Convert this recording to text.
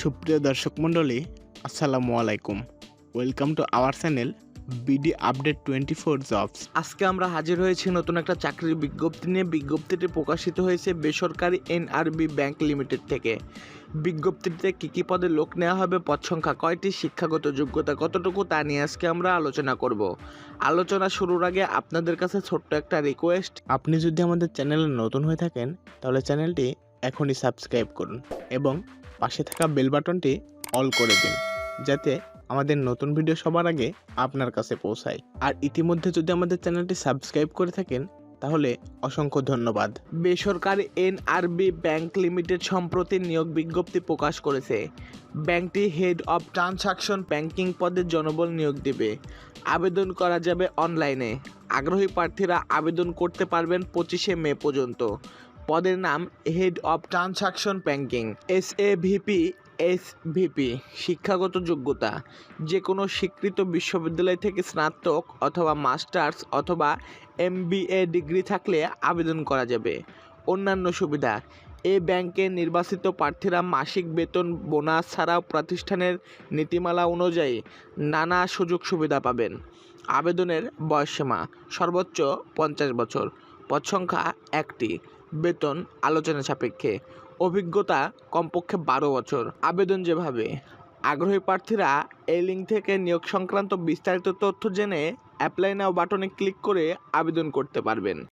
সুপ্রিয় দর্শক মণ্ডলী আসসালামু আলাইকুম। Welcome to our channel BD update twenty four jobs আজকে আমরা হাজির হয়েছি নতুন একটা চাকরির বিজ্ঞপ্তি নিয়ে। বিজ্ঞপ্তিটি প্রকাশিত হয়েছে বেসরকারি এনআরবি ব্যাংক লিমিটেড থেকে। বিজ্ঞপ্তিতে কী কী পদে লোক নেওয়া হবে পদ সংখ্যা কয়টি শিক্ষাগত যোগ্যতা কতটুকু তা নিয়ে আজকে আমরা আলোচনা করব। আলোচনা শুরুর আগে আপনাদের কাছে ছোট্ট একটা রিকোয়েস্ট আপনি যদি আমাদের চ্যানেলে নতুন হয়ে থাকেন তাহলে চ্যানেলটি এখনই সাবস্ক্রাইব করুন এবং পাশে থাকা বেল বাটনটি অল করে দিন, যাতে আমাদের নতুন ভিডিও সবার আগে আপনার কাছে পৌঁছায়। আর ইতিমধ্যে যদি আমাদের চ্যানেলটি সাবস্ক্রাইব করে থাকেন, তাহলে অসংখ্য ধন্যবাদ। বেসরকারি এনআরবি ব্যাংক লিমিটেড সম্প্রতি নিয়োগ বিজ্ঞপ্তি প্রকাশ করেছে। ব্যাংকটি হেড অফ ট্রানসাকশন ব্যাংকিং পদের জনবল নিয়োগ দেবে। আবেদন করা যাবে অনলাইনে আগ্রহী প্রার্থীরা আবেদন করতে পারবেন পঁচিশে মে পর্যন্ত। পদের নাম head of transaction banking S A VP S VP শিক্ষাগত যোগ্যতা। যে কোনো স্বীকৃত বিশ্ববিদ্যালয় থেকে স্নাতক অথবা মাস্টার্স অথবা এমবিএ ডিগ্রি থাকলে আবেদন করা যাবে। অন্যান্য সুবিধা, এ ব্যাংকের নির্বাচিত প্রার্থীরা মাসিক বেতন, বোনাস ছাড়াও প্রতিষ্ঠানের নীতিমালা অনুযায়ী নানা সুযোগ সুবিধা পাবেন। আবেদনের বয়সসীমা সর্বোচ্চ পঞ্চাশ বছর, পদ সংখ্যা একটি। বেতন আলোচনা সাপেক্ষে। অভিজ্ঞতা কমপক্ষে বারো বছর। আবেদন যেভাবে, আগ্রহী প্রার্থীরা এই লিঙ্ক থেকে নিয়োগ সংক্রান্ত বিস্তারিত তথ্য জেনে অ্যাপ্লাই নাও বাটনে ক্লিক করে আবেদন করতে পারবেন।